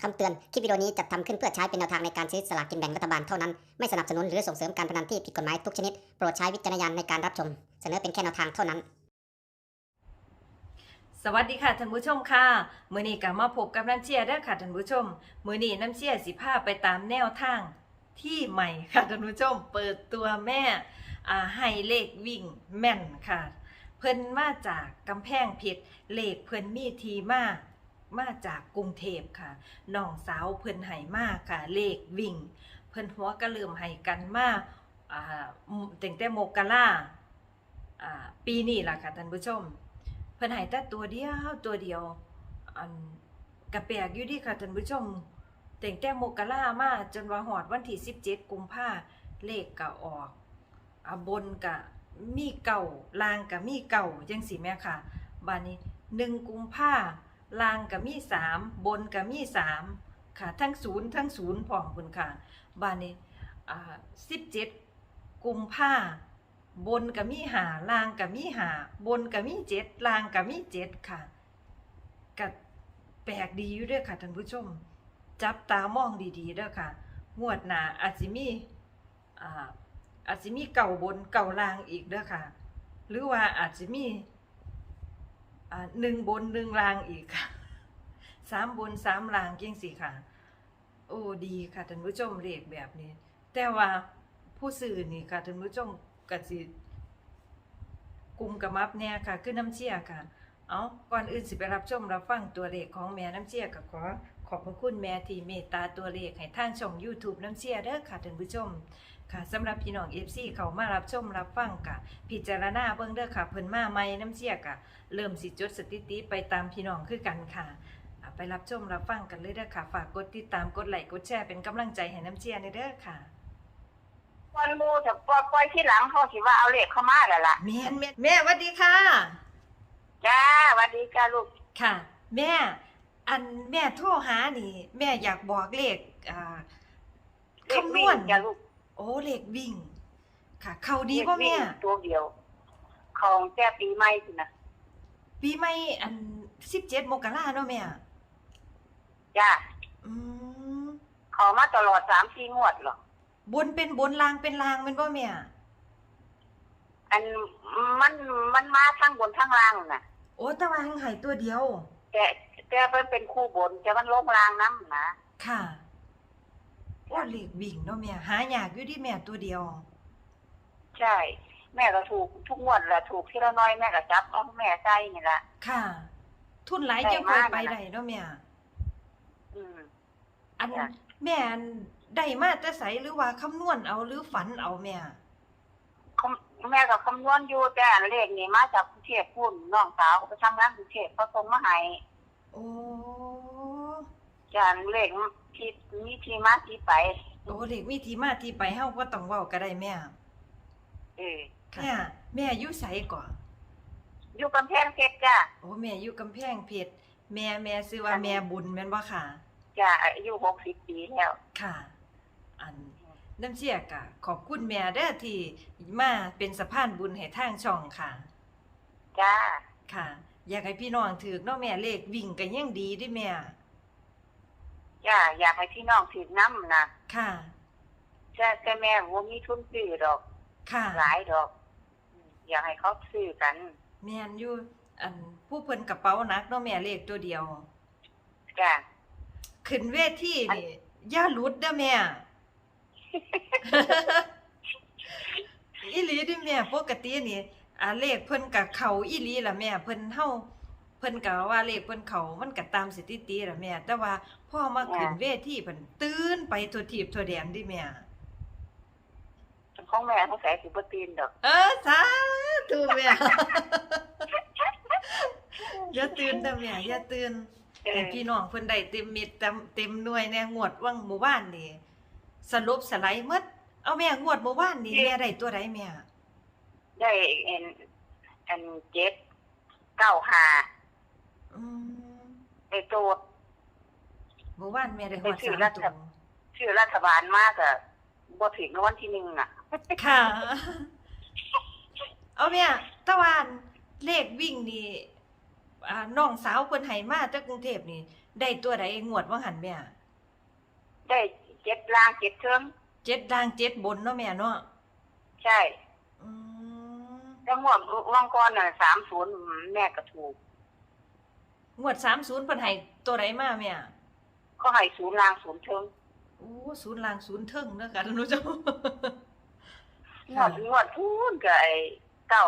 คำเตือน คลิปวิดีโอนี้จัดทำขึ้นเพื่อใช้เป็นแนวทางในการซื้อสลากกินแบ่งรัฐบาลเท่านั้น ไม่สนับสนุนหรือส่งเสริมการพนันที่ผิดกฎหมายทุกชนิด โปรดใช้วิจารณญาณในการรับชม เสนอเป็นแค่แนวทางเท่านั้น สวัสดีค่ะท่านผู้ชมค่ะ มือนี้ก็มาพบกับน้ำเชียร์ด้อค่ะท่านผู้ชม มือนี้น้ำเชียร์สิพาไปตามแนวทางที่ใหม่ค่ะท่านผู้ชม เปิดตัวแม่อ่าให้เลขวิ่งแม่นค่ะ เพิ่นมาจากกำแพงเพชรเลขเพิ่นมีทีมา มาจากกรุงเทพค่ะน้องสาวเพิ่นให้มาค่ะ เลขวิ่ง เพิ่นหัวก็เริ่มให้กันมาอ่าตั้งแต่มกราอ่าปีนี้ล่ะค่ะท่านผู้ชม เพิ่นให้แต่ตัวเดียวตัวเดียวอันกระแปลกอยู่ดีค่ะท่านผู้ชมแต่งแต่มกรามาจนว่าหอดวันที่17กุมภาเลขก็ออกอะบนก็มีเก่าลางก็มีเก่าจังสิแม่ค่ะบาดนี้1กุมภา ลางก็มี3บนก็มี3ค่ะ ทั้งศูนย์ทั้งศูนย์พร้อมพุ่นค่ะบาดนี้อ่า17กุมภาบนกับมีหาล่างกับมีหาบนกับมีเจ็ดล่างกับมีเจ็ดค่ะก็แปลกดีอยู่ด้วยค่ะท่านผู้ชม จับตามองดีๆเด้อค่ะงวดหนาอาจสิมีอาอาจสิมีเก่าบนเก่าล่างอีกเด้อค่ะ หรือว่าอาจจะมี หนึ่งบนหนึ่งล่างอีกค่ะสามบนสามล่างจังสิค่ะ โอ้ดีค่ะท่านผู้ชมเลขแบบนี้ แต่ว่าผู้สื่อนี่ค่ะท่านผู้ชมกสิกลุ่มกับมับแน่ค่ะคือน้ำเชี่ยค่ะ เอาก่อนอื่นสิไปรับชมรับฟังตัวเลขของแม่น้ำเชี่ยก็ขอขอบพระคุณแม่ที่เมตตาตัวเลขให้ทางช่อง YouTube น้ำเชี่ยเด้อค่ะท่านผู้ชม ค่ะสำหรับพี่น้อง FC เขามารับชมรับฟังกะพิจารณาเบิ่งเด้อค่ะเพิ่นมาใหม่น้ำเชี่ยกะเริ่มสิจดสถิติไปตามพี่น้องคือกันค่ะอะ ไปรับชมรับฟังกันเลยเด้อค่ะ ฝากกดติดตามกดไลค์กดแชร์เป็นกำลังใจให้น้ำเชี่ยในเด้อค่ะคนมูจะปล่อยปล่อยที่หลังเขาสิว่าเอาเลขเข้ามาแล้วล่ะแม่นแม่แม่สวัสดีค่ะจ้าสวัสดีจ้าลูกค่ะ แม่ อันแม่โทรหานี่ แม่อยากบอกเลขอ่าเลขคำนวิ่วงณจ้าลูกโอ้เลขวิ่ง ค่ะ เขาดีป่ะเลขวิ่แม่งตัวเดียว ของแจ้ปีใหม่สินะปีใหม่อันสิบเจ็ดมกราเนาะแม่จ้าอืมเขอมาตลอดสามสี่งวดหรอกบนเป็นบนลางเป็นลางเป็นป่ะแม่อันมันมันมาทั้งบนทั้งล่างน่ะ โอ้แต่ว่าหังไห้ตัวเดียว แต่แต่มันเป็นคู่บนแต่มันลงล่างน้ำนะค่ะ โอ้เลขวิ่งเนาะแม่หายากอยู่ที่แม่ตัวเดียว ใช่ แม่ก็ถูกทุกงวดแหละถูกที่ละน้อยแม่ก็จับเอาแม่ใจนี่แหละค่ะ ทุนหลายได้เจ้าค่อยมากไปนะได้เนาะแม่อืมอันจ้ะแม่อันได้มาแต่ใสหรือว่าคำนวณเอาหรือฝันเอาแม่คำแม่ก็คำนวณอยู่แต่อันเลขนี่มาจากกรุงเทพพุ่นน้องสาวไปทำงานกรุงเทพเขาส่งมาให้โอ้จานเลข ที่มีที่มาที่ไป โอ้เด็กมีที่มาที่ไปเฮาก็ต้องเว้าก็ได้แม่เออแม่แม่อยู่ไสก่อนอยู่กำแพงเพชรจ้ะโอ้แม่อยู่กำแพงเพชรแม่แม่ชื่อว่าแม่บุญแม่นบ่ค่ะจ้ะอายุหกสิบปีแล้วค่ะ อันน้ำเชี่ยกะขอบคุณแม่เด้อที่มาเป็นสะพานบุญให้ทางช่องค่ะ จ้า ค่ะ อยากให้พี่น้องถือเนาะแม่เลขวิ่งก็ยังดีเด้แม่ จ้าอยากให้พี่น้องถือน้ำนะค่ะจ้าแต่แม่ว่ามีทุนซื้อดอก ค่ะหลายดอกอืมอยากให้เขาซื้อกันแม่นอยู่อันผู้เพิ่นกระเป๋าหนักเนาะแม่เลขตัวเดียวจ้าขึ้นเวทีนี่อย่าหลุดเด้อแม่อีหลีเดิแม่ปกตินี่อ่าเลขเพิ่นกับเขาอีหลีล่ะแม่เพิ่นเฮา เพิ่นก็ว่าเลขเพิ่นเขามันก็ตามสถิติล่ะแม่ แต่ว่าพอมาขึ้นเวทีเพิ่นตื่นไปทั่วทีบทั่วแดนดิแม่ ของแม่เขาใส่สิบตีนดอก เออสาธุแม่ อย่าตื่นเด้อแม่อย่าตื่นเออ ให้พี่น้องเพิ่นได้เต็มเม็ดเต็มเต็มหน่วยแน่งวดว่างหมู่บ้านนี่สรุปสไลด์หมดเอาแม่งวดหมู่บ้านนี่แม่ได้ตัวใดแม่ ได้เอ็นอันเจ็ดเก้าห้า อืมไอ้โตดหมู่บ้านแม่ได้ฮอดไปซื้อสามรัฐตัวชื่อรัฐบาลมากอะบ่ถึงรางวันที่หนึ่งน่ะ ค่ะ เอาแม่ตะวันเลขวิ่งนี่อ่าน้องสาวเพิ่นให้มาจากกรุงเทพนี่ ได้ตัวใดงวดว่าหันแม่ได้เจ็ดล่างเจ็ดเทิงเจ็ดล่างเจ็ดบนเนาะแม่เนาะใช่อืมแล้วงวดว่างก้อนน่ะสามศูนย์แม่ก็ถูก งวดสามศูนย์เพิ่นให้ตัวใดมาแม่ก็ให้ศูนย์ล่างศูนย์เทิงโอ้ศูนย์ล่างศูนย์เทิงเด้อค่ะท่านผู้ชมงวดงวดพูนกับไอ้เก้า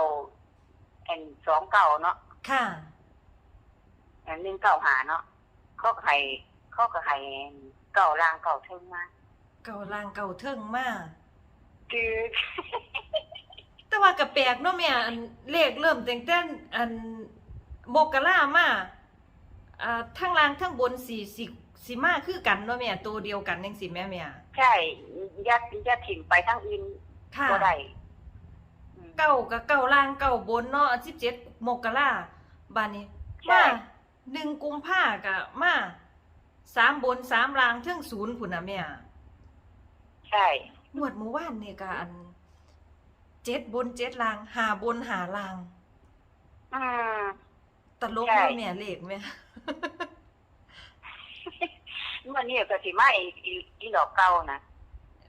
ไอ้สองเก้าเนาะค่ะไอ้หนึ่งเก้าหาเนาะเขาก็ให้เขาก็ให้เก้าล่างเก้าเทิงมาเก่าล่างเก่าเทิงมาคือแต่ว่าก็แปลกเนาะแม่อันเลขเริ่มตั้งแต่อันมกรามา อ่าทั้งล่างทั้งบนสี่สิสิมาคือกันเนาะแม่ตัวเดียวกันจังซี่แม่แม่ใช่ยัดยัดถิ่นไปทั้งอื่นค่ะก็ได้อืมเก้ากับเก้าล่างเก้าบนเนาะสิบเจ็ดมกราบานนี้ใช่มาหนึ่งกุมภากับมาสามบนสามล่างเทิงศูนย์พุ่นน่ะแม่ใช่หมวดหมู่ว่านนี่ก็อันเจ็ดบนเจ็ดล่างหาบนหาล่างอืมตลกใช่เนาะแม่เลขแม่ เมื่อนี้ก็สิมาอีกอีกอีดอกเก่านะ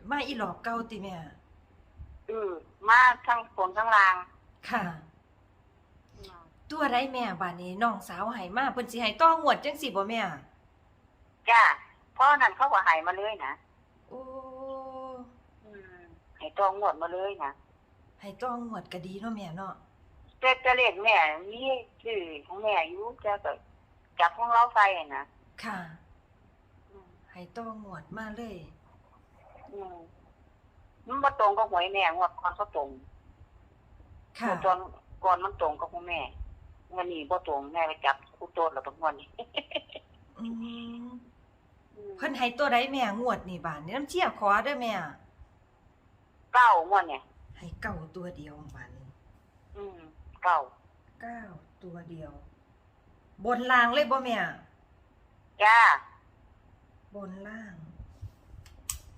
มาอีหลอกเก้าติแม่ อือมาทั้งฝนทั้งลางค่ะ อืมตัวไรแม่บานนี้น้องสาวให้มาเพิ่นสิให้ต้องงวดจังสิบ่แม่ จ้าเพราะนั้นเขาก็ใหายมาเลยนะโอ้อืมให้ตองหมดมาเลยนะให้ต้องงวดก็ดีเนาะแม่เนาะ แต่จะเล่นแม่นี่คือของแม่อยู่จะก็จับของเราใส่นะค่ะอืม ให้ต้องงวดมาเลย อืมมันบ่ตรงกับหวยแม่งวดก่อนก็ตรงค่ะงวดตอนก่อนมันตรงกับของแม่วันนี้บ่ตรงแม่ไปจับคู่โตดแล้วบางวันนี้อืมเพิ่นให้ตัวใดแม่งวดนี่บานนี้น้ำเชี่ยขอเด้อแม่ เก้างวดเนี่ย ให้เก้าตัวเดียวบานนี้อืมเก้าเก้าตัวเดียว บนล่างเลยบ่แม่ จ้า บนล่าง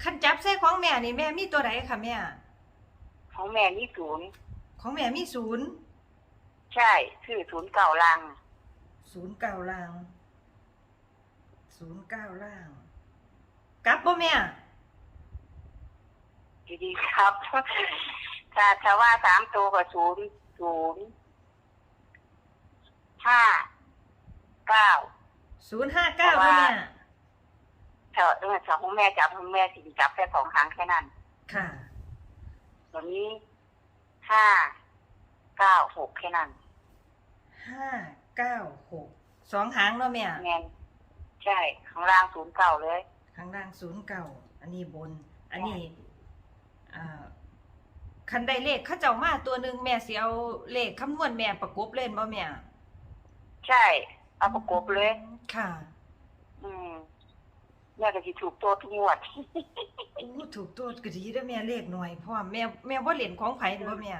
คันจับใส่ของแม่นี่แม่มีตัวใดคะแม่ ของแม่นี่ศูนย์ของแม่มีศูนย์ใช่คือศูนย์เก่าลังศูนย์เก้าล่างศูนย์เก้าล่างกลับบ่แม่ดีๆครับ ถ้าถ้าว่าสามตัวก็ศูนย์ศูนย์ห้าเก้าศูนย์ห้าเก้าเพราะแม่ว่า ถ้าเออถ้าของแม่จับของแม่สิจับแค่สองครั้งแค่นั้น ค่ะ ตัวนี้ห้าเก้าหกแค่นั้นห้าเก้าหกสองหางเนาะแม่แม่นใช่ข้างล่างศูนย์เก่าเลย ข้างล่างศูนย์เก้าอันนี้บน อันนี้อ่าคันได้เลขเข้าเจ้ามาตัวหนึ่งแม่สิเอาเลขคำนวณแม่ประกบเล่นบ่แม่ ใช่ เอาประกบเลย ค่ะ อืม แม่ก็สิถูกตัวทุกงวด โอ้ถูกตัวก็ดีเด้อแม่เลขหน่อยพ่อแม่แม่บ่เล่นของไผบ่แม่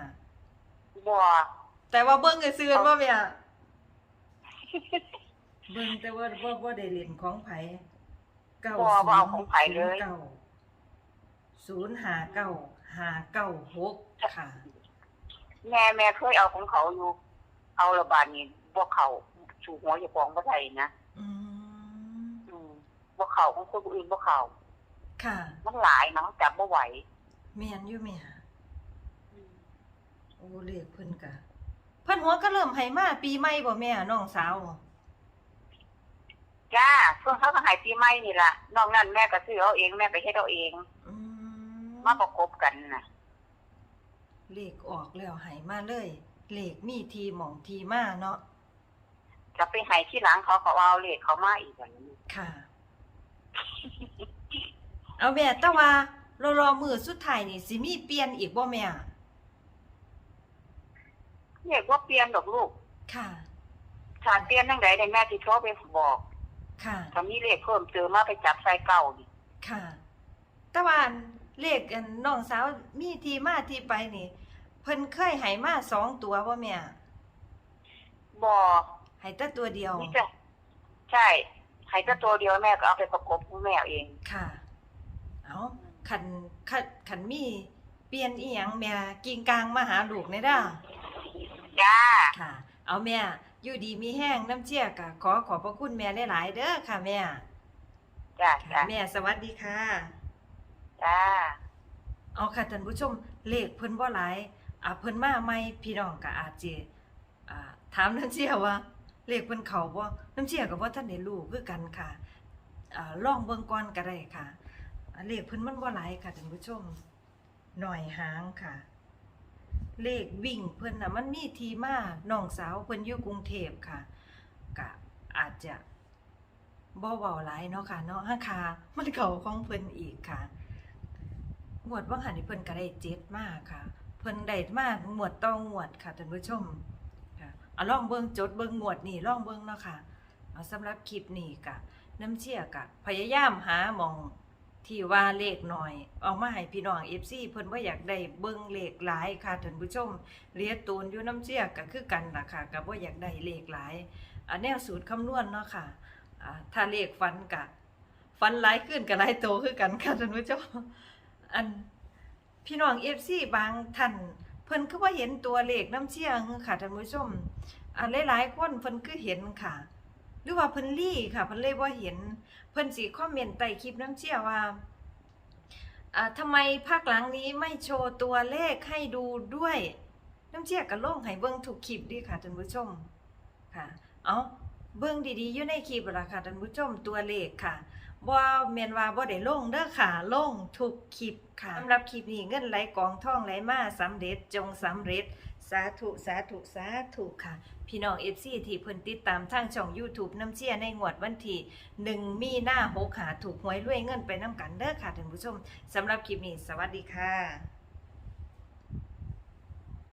บัวแต่ว่าเบิ่งก็ซื้อบ่แม่เบิ่งแต่ว่าบ่บ่ได้เล่นของไผเก้าบัวว่าเอาของไผ่เลยศูนย์ห้าเก้าห้าเก้าหกค่ะแม่แม่เคยเอาของเขาอยู่ เอาระบาดนี่พวกเขาสูหัวอย่าฟองบ่ได้นะอืมอื มพวกเขาของคนอื่นพวกเขาค่ะ มันหลายเนาะจับบ่ไหวแม่นอยู่แม่โอ้เลขเพิ่นก็เพิ่นหัวก็เริ่มให้มาปีใหม่บ่แม่น้องสาวจ้าเพิ่งเขาก็ใหายปีใหม่นี่ล่ะนอกนั้นแม่ก็ซื้อเอาเองแม่ก็เฮ็ดเอาเองอืมมาประกบกันน่ะ เลขออกแล้วให้มาเลย เลขมีทีหม่องทีมาเนาะจะไปใหายที่หลังเขาเขาเอาเลขเขามาอีกอย่างนี้ค่ะ เอาแม่แต่ว่ารอรอมือสุดท้ายนี่สิมีเปลี่ยนอีกบ่แม่เรียกว่าเปลี่ยนดอกลูกค่ะ ถ้าเปลี่ยนจังไดได้แม่สิโทรไปบอกค่ะถ้ามีเลขเพิ่มเติมมาไปจับใส่เก่านี่ค่ะ แต่ว่าเลขอันน้องสาวมีที่มาที่ไปนี่ เพิ่นเคยให้มาสองตัวบ่แม่บ่ให้แต่ตัวเดียวนี่จ้ะใช่ ใหายแต่ตัวเดียวแม่ก็เอาไปประกบของแม่เอาเอง ค่ะ เอาขันขันขันมีเปลี่ยนอีหยังแม่กิงกลางมาหาลูกในเด้อจ้า ค่ะ เอาแม่อยู่ดีมีแห้งน้ำเชี่ยกะขอขอบพระคุณแม่หลายๆเด้อค่ะ แม่จ้าค่ะจ้าแม่สวัสดีค่ะ จ้า เอาค่ะท่านผู้ชมเลขเพิ่นบ่หลายอ่าเพิ่นมาใหม่พี่น้องก็อาจจะอ่าถามน้ำเชี่ยว่า เลขเพิ่นเขาบ่น้ำเชี่ยก็บ่ทันได้รู้คือกันค่ะอ่าลองเบิ่งก่อนก็ได้ค่ะ เลขเพิ่นมันบ่หลายค่ะท่านผู้ชมหน่อยหางค่ะ เลขวิ่งเพิ่นน่ะมันมีทีมาน้องสาวเพิ่นอยู่กรุงเทพค่ะก็อาจจะบ่เว้าหลายเนาะค่ะเนาะฮะค่ะมันเข้าของเพิ่นอีกค่ะงวดว่างหันเพิ่นก็ได้เจ็ดมากค่ะ เพิ่นได้มากงวดต่องวดค่ะท่านผู้ชม เอาลองเบิงจดเบิ่งงวดนี่ลองเบิงเนาะค่ะเอาสำหรับคลิปนี้กะน้ำเชี่ยกะ พยายามหาหมองที่ว่าเลขหน่อย เอามาให้พี่น้อง FC เพิ่นว่าอยากได้เบิ่งเลขหลายค่ะท่านผู้ชมเรียตูนอยู่น้ำเชี่ยก็คือกันล่ะค่ะก็บ่อยากได้เลขหลายอันแนวสูตรคำนวณเนาะค่ะถ้าเลขฟันกะฟันหลายขึ้นก็หลายโตคือกันค่ะท่านผู้ชมอันพี่น้องเอฟซีบางท่าน เพิ่นคือว่าเห็นตัวเลขน้ำเชี่ยงค่ะท่านผู้ชมอันหลายๆคนเพิ่นคือเห็นค่ะ หรือว่าเพิ่นลี่ค่ะเพิ่นเลยบ่าเห็น เพิ่นสิคอมเมนต์ใต้คลิปน้ำเชี่ยว่าอ่าทำไมภาคหลังนี้ไม่โชว์ตัวเลขให้ดูด้วยน้ำเชี่ยก็ลงให้เบิ่งทุกคลิปดีค่ะท่านผู้ชมค่ะ เอาเบิ่งดีๆอยู่ในคลิปละค่ะท่านผู้ชมตัวเลขค่ะ บ่แม่นว่าบ่ได้ลงเด้อค่ะลงทุกคลิปค่ะสำหรับคลิปนี้เงินไหลกองท่องไหลมาสำเร็จจงสำเร็จ สาธุสาธุสาธุค่ะ พี่น้อง FC ที่เพิ่นติดตามทางช่อง YouTube น้ำเชี่ยในงวดวันที่1มีหน้า6หาถูกหวยรวยเงินไปนํกันเด้อค่ะท่านผู้ชมสำหรับคลิปนี้สวัสดีค่ะ